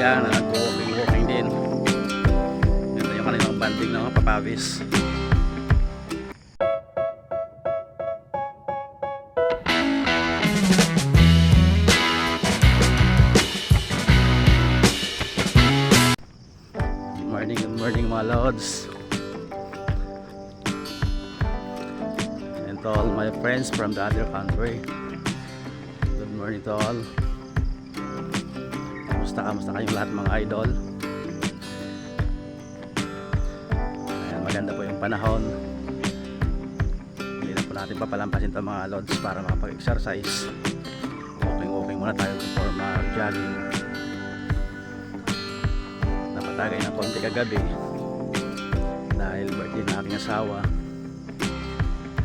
pamilya na nag-walking-walking din. Ito yung kanilang banding ng papawis. Morning, good morning mga lods. And to all my friends from the other country. Good morning to all. Kamusta, kamusta kayong lahat mga idol? Ayan, maganda po yung panahon. Hindi na po natin papalampasin ito mga lods para makapag-exercise. Walking-walking muna tayo before mag-jogging. Napatagay ng konti kagabi dahil birthday ng aking asawa.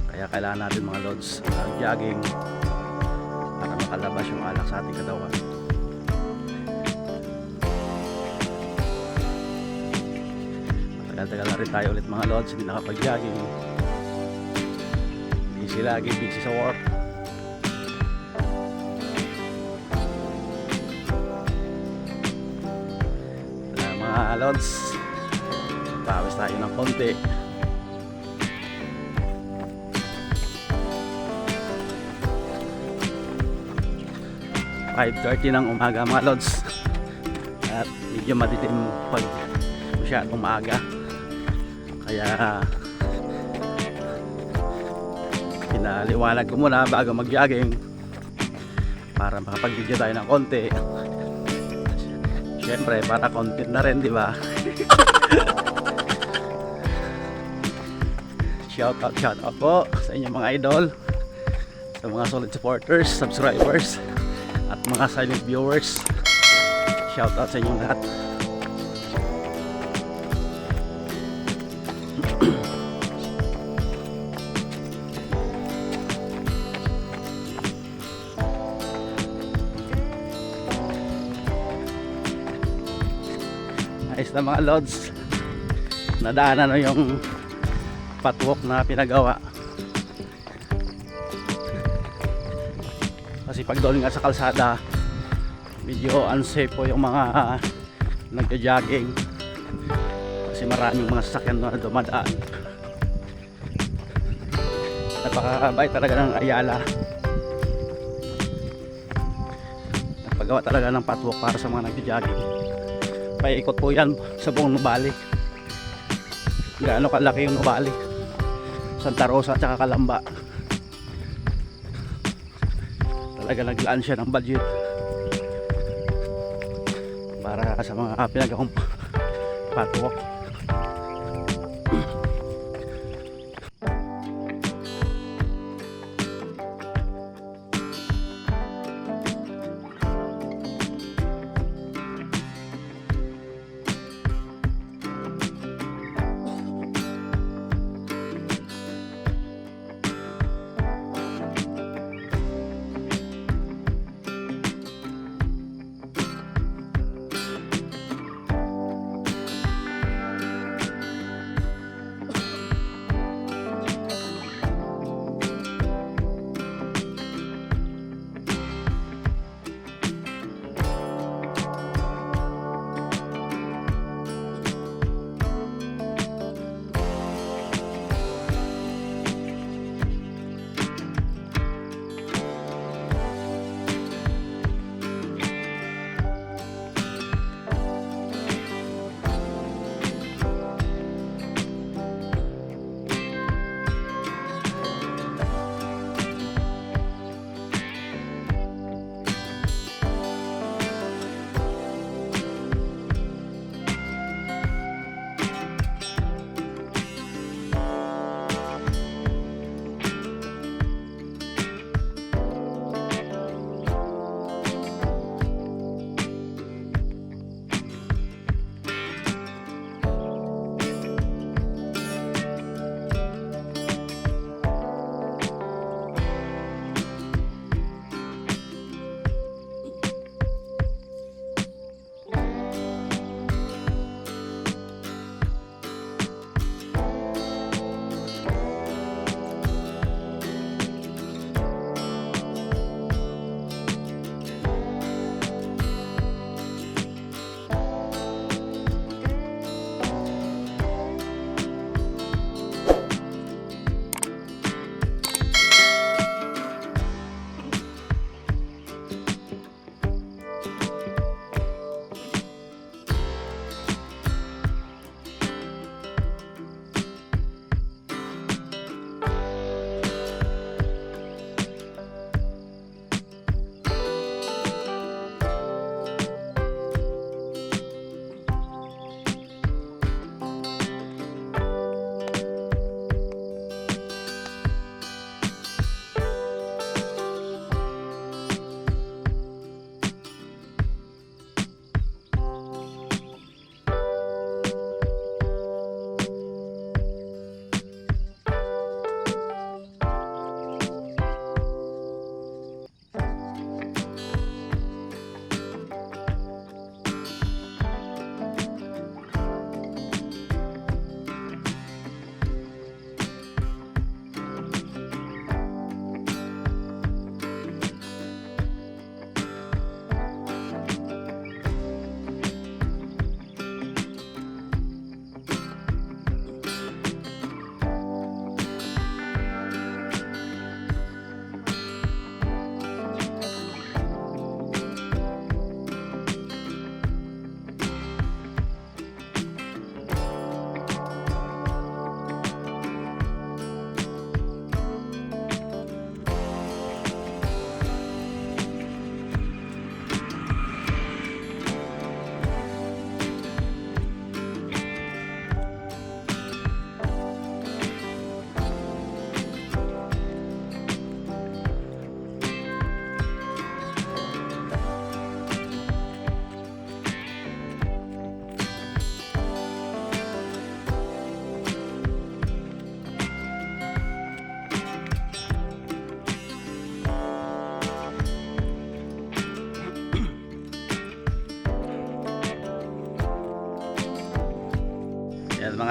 Kaya kailangan natin mga lods mag-jogging para makalabas yung alak sa ating katawan. Matagal-tagal na rin tayo ulit mga lods, hindi nakapag-jogging. Busy lagi, busy sa work. Kaya mga lods, pawis tayo ng konti. Five thirty ng umaga mga lods at medyo madilim pag masyadong maaga kaya pinaliwanag ko muna bago mag jogging para makapag-video tayo ng konti. Syempre para content na rin di ba? Shout out shout out po sa inyong mga idol sa mga solid supporters subscribers at mga silent viewers. Shout out sa inyong lahat ayos na mga lods nadaanan na yung patwalk na pinagawa. Kasi pag doon nga sa kalsada medyo unsafe po yung mga uh, nagja-jogging. Kasi maraming mga sasakyan na dumadaan. Napakabait talaga ng Ayala. Napagawa talaga ng patwalk para sa mga nagja-jogging paikot po yan sa buong Nubali. Gaano kalaki yung Nubali? Santa Rosa at saka Kalamba. Talaga naglaan siya ng budget. Para sa mga pinagawang patwalk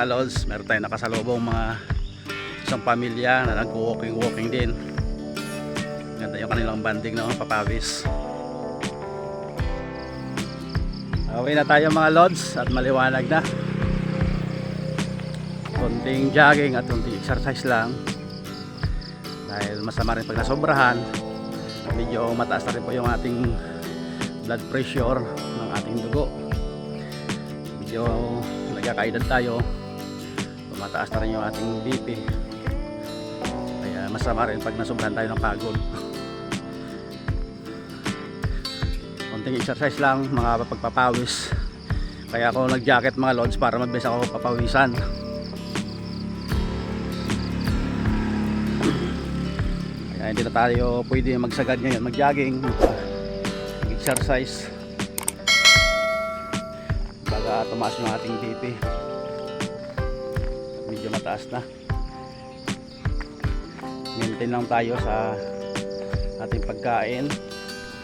mga meron tayong nakasalubong mga isang pamilya na nag-walking-walking din. Ganda yung kanilang banding mga papawis. Away na tayo mga lods at maliwanag na. Konting jogging at konting exercise lang. Dahil masama rin pag nasobrahan, medyo mataas na rin po yung ating blood pressure ng ating dugo. Medyo nagkakaedad tayo, tumataas na rin yung ating BP. Kaya masama rin pag nasobrahan tayo ng pagod. konting exercise lang mga pagpapawis kaya ako nag jacket mga lods para mabilis ako papawisan kaya hindi na tayo pwede magsagad ngayon mag jogging mag exercise baga tumaas yung ating BP mataas na. Maintain lang tayo sa ating pagkain.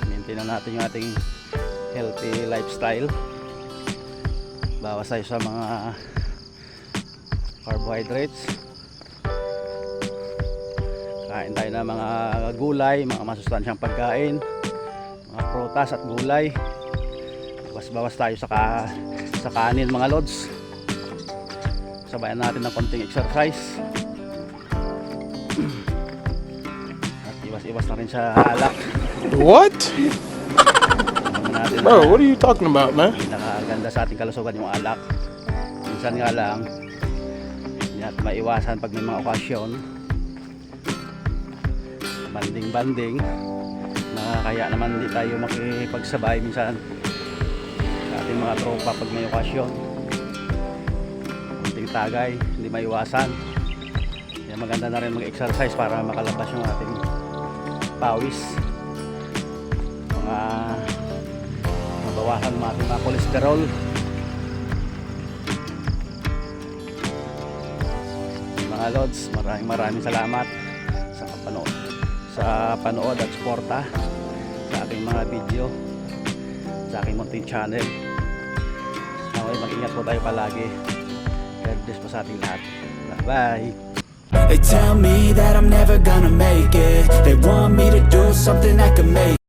Maintain lang natin yung ating healthy lifestyle. Bawas tayo sa mga carbohydrates. Kain tayo ng mga gulay mga masustansyang pagkain mga prutas at gulay. Bawas bawas tayo sa, ka, sa kanin mga lods sabayan natin ng konting exercise. At iwas iwas na rin sa alak. What? Bro, what are you talking about, man? nakaganda sa ating kalusugan yung alak. Minsan nga lang hindi natin maiwasan pag may mga okasyon. Banding banding nakakaya naman hindi tayo makipagsabay minsan sa ating mga tropa pag may okasyon tagay hindi maiwasan. Kaya maganda na rin mag-exercise para makalabas yung ating pawis. Mga mabawasan ng ating mga kolesterol mga lods maraming maraming salamat sa panood sa panood at suporta sa aking mga video sa aking munting channel. Okay, mag-ingat po tayo palagi God bless po sa ating lahat. Bye-bye! They tell me that I'm never gonna make it They want me to do something that could make